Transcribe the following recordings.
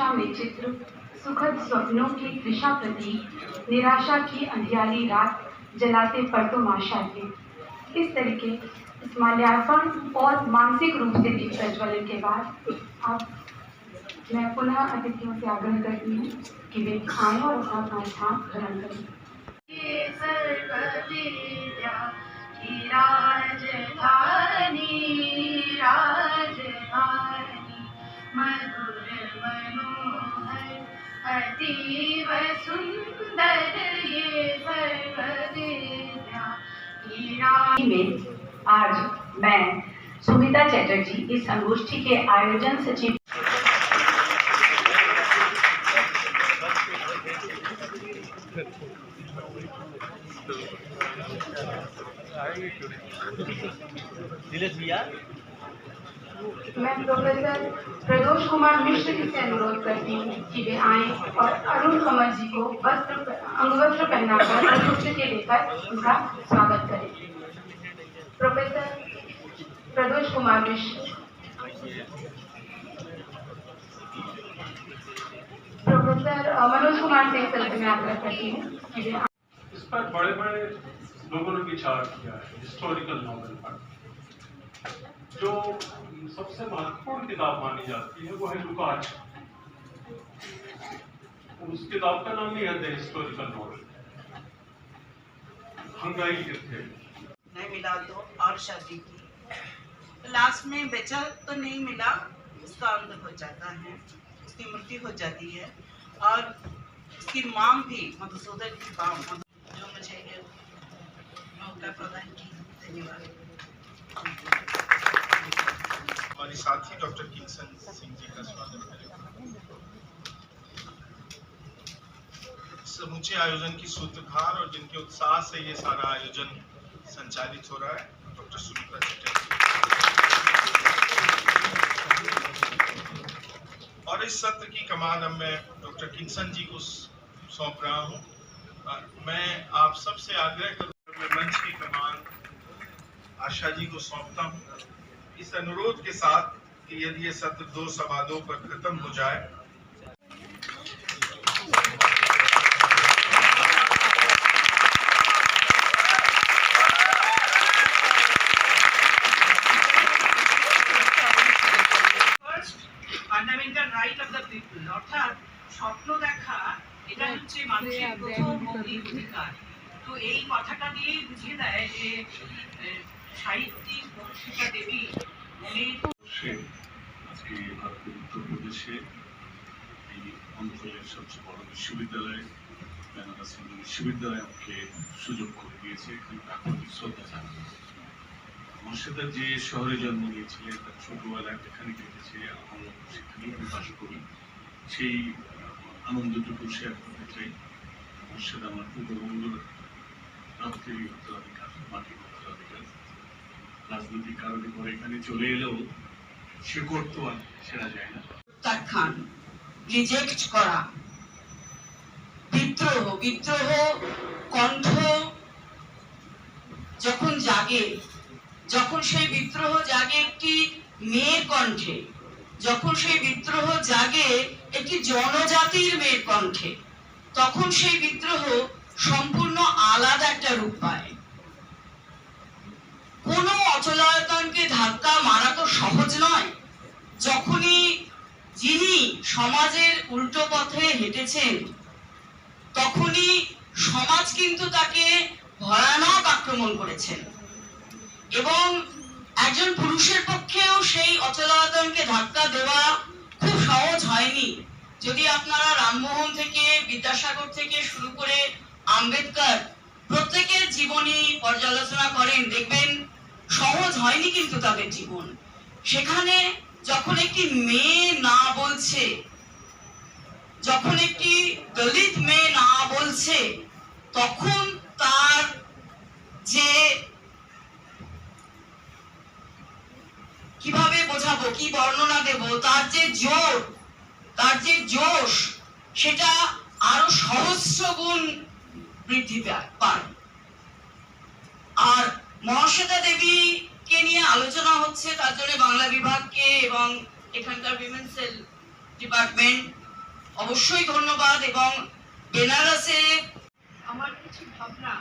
दिशा में चित्र, सुखद स्वप्नों की दिशा प्रतीक, निराशा की अंधियारी रात जलाते परतोमाशा के। इस तरीके इस माल्यार्पण और मानसिक रूप से दीप प्रज्वलन के बाद अब मैं पुनः अतिथियों से आग्रह करती हूँ कि वे आएँ और अपना अपना स्थान ग्रहण करें। राजधानी राजधानी, मधुर मनोहर सुंदर ये में आज मैं सुमिता चैटर्जी, इस संगोष्ठी के आयोजन सचिव। दिलेश भैया मैं प्रोफेसर प्रदोष कुमार मिश्र जी से अनुरोध करती हूँ कि वे आए और अरुण कमल जी को वस्त्र अंगवस्त्र पहनाकर पुष्प के लेकर उनका स्वागत करें प्रोफेसर प्रदोष कुमार मिश्र मनोज कुमार से मैं आग्रह करती हूँ इस पर बड़े बड़े लोगों ने विचार किया है हिस्टोरिकल नॉवल पर। जो सबसे महत्वपूर्ण किताब मानी जाती है, वो है लुकाच उस किताब का नाम ही है द हिस्टोरिकल नॉवल। हंगाई के थे नहीं मिला तो और शादी की। लास्ट में बेचा तो नहीं मिला, उसका अंत हो जाता है, उसकी मृत्यु हो जाती है। और उसकी मांग भी, मधुसूदन की मांग जो मुझे मौका प्रदान की। धन्यवाद। हमारे साथी डॉक्टर किंसन सिंह जी का स्वागत करें समूचे आयोजन की सूत्रधार और जिनके उत्साह से ये सारा आयोजन संचालित हो रहा है, डॉक्टर सुनीता चटर्जी। और इस सत्र की कमान अब मैं डॉक्टर किंसन जी को सौंप रहा हूँ। मैं आप सबसे आग्रह करूँ मंच की कमान आशा जी को सौंपता हूँ। इस अनुरोध के साथ कि यदि ये सत्र दो सवालों पर खत्म हो जाए first fundamental right of the people অর্থাৎ স্বপ্ন দেখা এটা হচ্ছে মানুষের প্রথম মৌলিক অধিকার তো এই কথাটা দিয়েই বুঝিয়ে দেয় যে আহ, সাহিত্যিক উত্তরপ্রদেশে এই অঞ্চলের সবচেয়ে বড় বিশ্ববিদ্যালয়, বেনারস হিন্দু বিশ্ববিদ্যালয় আমাকে সুযোগ করে দিয়েছে। এখানে শ্রদ্ধা জানানো মুর্শিদা যে শহরে জন্ম নিয়েছিলেন, তার ছোটবেলা যেখানে কেটেছে, আমরা সেখানেই বাস করি। সেই আনন্দটুকু শেয়ার করতে চাই। মুর্শিদা আমার পূর্ববঙ্গের রাত্রি উত্তরাধিকার রাজনৈতিক কারণে পরে এখানে চলে এলেও শিকড় তো আর ছেড়া যায় না। রিজেক্ট করা। বিদ্রোহ বিদ্রোহ, কণ্ঠ যখন জাগে, যখন সেই বিদ্রোহ জাগে একটি মেয়ের কণ্ঠে, যখন সেই বিদ্রোহ জাগে একটি জনজাতির মেয়ের কণ্ঠে, তখন সেই বিদ্রোহ সম্পূর্ণ আলাদা একটা রূপ পায়। কোনো অচলায়তনকে ধাক্কা মারা তো সহজ নয়। যখনই যিনি সমাজের উল্টো পথে হেঁটেছেন, তখনই সমাজ কিন্তু তাকে ভয়ানক আক্রমণ করেছেন। এবং একজন পুরুষের পক্ষেও সেই অচলায়তনকে ধাক্কা দেওয়া খুব সহজ হয়নি। যদি আপনারা রামমোহন থেকে, বিদ্যাসাগর থেকে শুরু করে আম্বেদকর প্রত্যেকের জীবনী পর্যালোচনা করেন, দেখবেন সহজ হয়নি কিন্তু তাদের জীবন। সেখানে যখন একটি মেয়ে না বলছে, যখন একটি দলিত মেয়ে না বলছে, তখন তার যে কীভাবে বোঝাবো, কি বর্ণনা দেব, তার যে জোর, তার যে জোশ, সেটা আরও সহস্র গুণ বৃদ্ধি পায়। আর মহাশ্বেতা দেবীকে নিয়ে আলোচনা হচ্ছে, তার জন্য বাংলা বিভাগকে এবং এখানকার উইমেন সেল ডিপার্টমেন্ট অবশ্যই ধন্যবাদ এবং বেনারসে আমার কিছু ভাবনা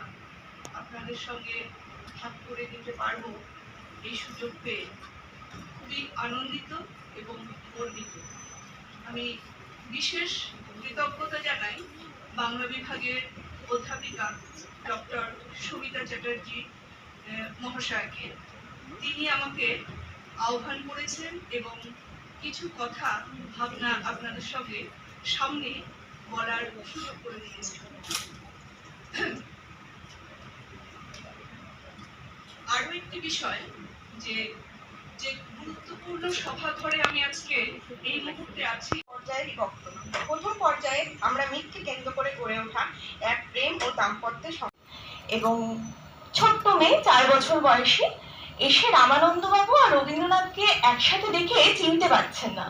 আপনাদের সঙ্গে ভাগ করে দিতে পারব। এই সুযোগ পেয়ে খুবই আনন্দিত এবং গর্বিত। আমি বিশেষ কৃতজ্ঞতা জানাই বাংলা বিভাগের অধ্যাপিকা ডক্টর সবিতা চ্যাটার্জি মহাশয়কে। তিনি আমাকে আহ্বান করেছেন এবং কিছু কথা ভাবনা আপনাদের সঙ্গে সামনে বলার সুযোগ করে দিয়েছেন। আরও একটি বিষয় যে যে গুরুত্বপূর্ণ সভা ঘরে আমি আজকে এই মুহূর্তে আছি। পর্যায়ে বিভক্ত প্রথম পর্যায়ে আমরা মিথকে কেন্দ্র করে গড়ে ওঠা এক প্রেম ও দাম্পত্যের এবং ছোট্ট মেয়ে, চার বছর বয়সী। এসে রামানন্দবাবু আর রবীন্দ্রনাথকে একসাথে দেখে চিনতে পারছেন না।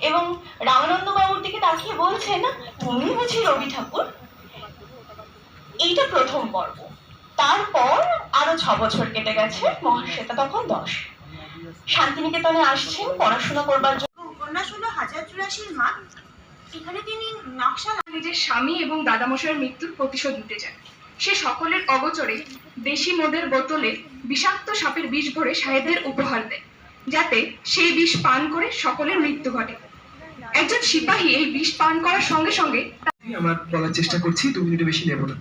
এবং রামানন্দবাবুর দিকে তাকিয়ে বলছেন, তুমি বুঝি রবি ঠাকুর। এইটা প্রথম পর্ব। তারপর আরও ছ বছর কেটে গেছে, মহাশ্বেতা তখন দশ। শান্তিনিকেতনে আসছেন, পড়াশোনা করবার জন্য। উপন্যাস হলো হাজার চুরাশির মা এখানে তিনি নকশা নিজের স্বামী এবং দাদামশাইয়ের মৃত্যুর প্রতিশোধ নিতে চান। সে সকলের অগোচরে দেশি মদের বোতলে বিষাক্ত সাপের বিষ ভরে সাহেবদের উপহার দেয়। যাতে সেই বিষ পান করে সকলের মৃত্যু ঘটে। একজন সিপাহী এই বিষ পান করার সঙ্গে সঙ্গে আমার বলার চেষ্টা করছি দু মিনিটে বেশি নেব না।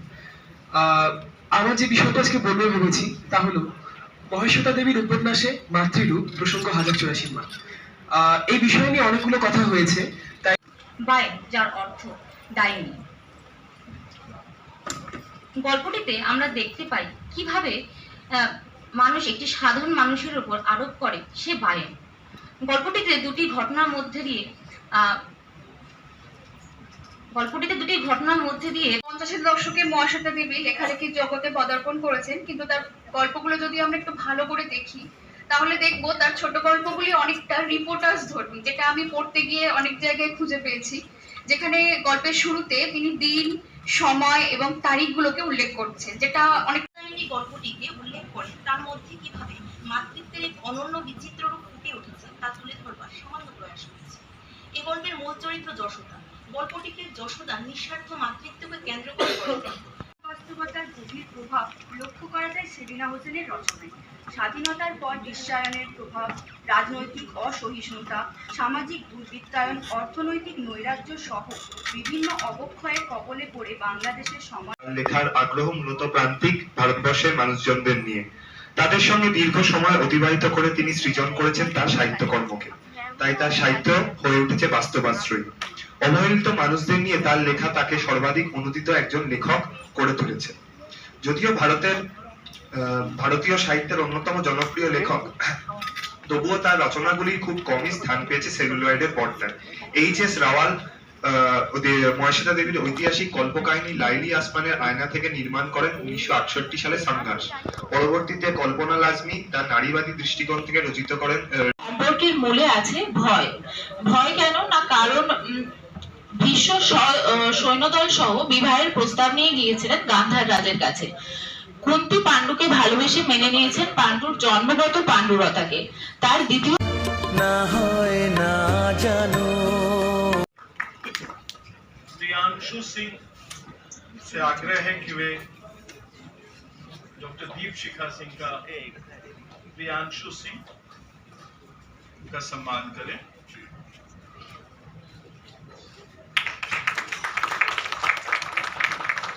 আহ, আমার যে বিষয়টা আজকে বলব ভেবেছি তা হলো মহেশ্বতা দেবীর উপন্যাসে মাতৃরূপ প্রসঙ্গ হাজার চুরাশি মা আহ, এই বিষয় নিয়ে অনেকগুলো কথা হয়েছে তাই বাই যার অর্থ ডাইনি গল্পটিতে আমরা দেখতে পাই কীভাবে মানুষ একটি সাধারণ মানুষের উপর আরোপ করে সে বায়েন গল্পটিতে দুটি ঘটনার মধ্যে দিয়ে গল্পটিতে দুটি ঘটনার মধ্যে দিয়ে পঞ্চাশের দশকে মহাশ্বেতা দেবী লেখালেখির জগতে পদার্পণ করেছেন, কিন্তু তার গল্পগুলো যদি আমরা একটু ভালো করে দেখি, তাহলে দেখব তার ছোট গল্পগুলি অনেকটা রিপোর্টার্স ধর্মী, যেটা আমি পড়তে গিয়ে অনেক জায়গায় খুঁজে পেয়েছি। যেখানে গল্পের শুরুতে তিনি দিন সময় এবং তারিখগুলোকে উল্লেখ করছেন যেটা অনেক গল্পটিকে উল্লেখ করে। তার মধ্যে কীভাবে মাতৃত্বের এক অনন্য বিচিত্র রূপ ফুটে উঠেছে, তা তুলে ধরবার সামান্য প্রয়াস করেছে এই গল্পের মূল চরিত্র যশোদা। গল্পটিকে যশোদা নিঃস্বার্থ মাতৃত্বকে কেন্দ্র করে গড়ে বাস্তবতার গভীর প্রভাব লক্ষ্য করা যায় সেলিনা হোসেনের রচনায়। স্বাধীনতার পর বিশ্বায়নের প্রভাব, রাজনৈতিক অসহিষ্ণুতা, সামাজিক দুর্বৃত্তায়ন, অর্থনৈতিক নৈরাজ্য সহ বিভিন্ন অবক্ষয়ের কবলে পড়ে বাংলাদেশের সমাজ। লেখার আগ্রহ মূলত প্রান্তিক ভারতবর্ষের মানুষজনদের নিয়ে। তাদের সঙ্গে দীর্ঘ সময় অতিবাহিত করে তিনি সৃজন করেছেন তার সাহিত্যকর্মকে। তাই তার সাহিত্য হয়ে উঠেছে বাস্তবাশ্রয়ী। অবহেলিত মানুষদের নিয়ে তার লেখা তাকে সর্বাধিক অনুদিত একজন লেখক করে তুলেছে। যদিও ভারতের ভারতীয় সাহিত্যের অন্যতম জনপ্রিয় লেখক, তবুও তার রচনাগুলি খুব কমই স্থান পেয়েছে সেলুলয়েডের পর্দায়। এইচ এস রাওয়াল মহেশ্বেতা দেবীর ঐতিহাসিক কল্পকাহিনী লাইলি আসমানের আয়না থেকে নির্মাণ করেন উনিশশো আটষট্টি সালে সংঘর্ষ পরবর্তীতে কল্পনা লাজমি তার নারীবাদী দৃষ্টিকোণ থেকে রচিত করেন সম্পর্কের মূলে আছে ভয়। ভয় কেন না কারণ উম, ভীষ্ম স- আহ, সৈন্যদল সহ বিবাহের প্রস্তাব নিয়ে গিয়েছিলেন গান্ধার রাজের কাছে কুন্তি পাণ্ডুকে ভালোবেসে মেনে নিয়েছেন পাণ্ডুর জন্মগত পাণ্ডুরতাকে তার দ্বিতীয় प्रियांशु सिंह से आग्रह है कि वे डॉक्टर दीप शिखा सिंह का प्रियांशु सिंह का सम्मान करें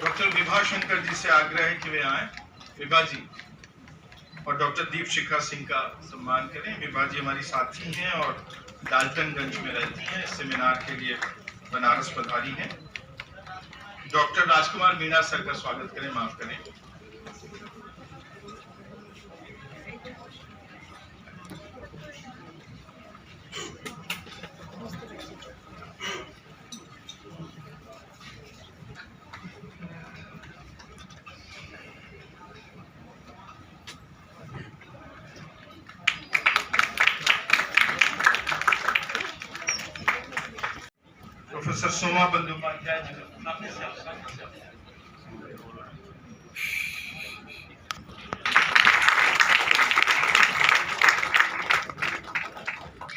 डॉक्टर विभा शंकर जी से आग्रह है कि वे आए। विभा जी और डॉक्टर दीप शिखा सिंह का सम्मान करें। विभा जी हमारी साथी हैं और डाल्टनगंज में रहती हैं। सेमिनार के लिए बनारस पधारी हैं। डॉक्टर राजकुमार मीणा सर का स्वागत करें, माफ़ करें। प्रोफेसर सोमा बंदोपाध्याय।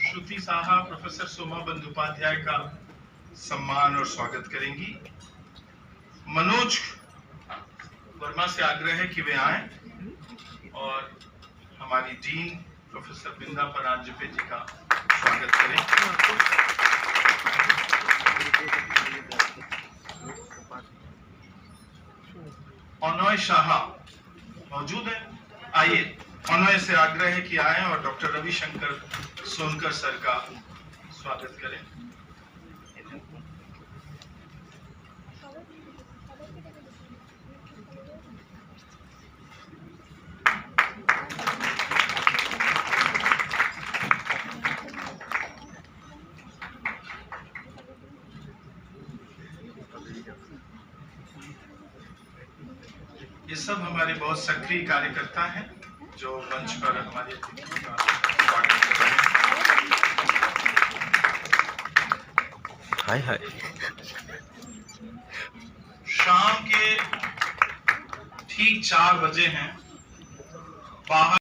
श्रुति साहा प्रोफेसर सोमा बंदोपाध्याय का सम्मान और स्वागत करेंगी मनोज वर्मा से आग्रह है कि वे आए और हमारी डीन प्रोफेसर बिंदा परांजपे जी का स्वागत करें अनोय शाह मौजूद है? आइए अनोय से आग्रह है कि आए और डॉक्टर रविशंकर सोनकर सर का स्वागत करें। ये सब हमारे बहुत सक्रिय कार्यकर्ता हैं जो मंच पर हमारे हैं। हाय हाय। शाम के ठीक चार बजे हैं बाहर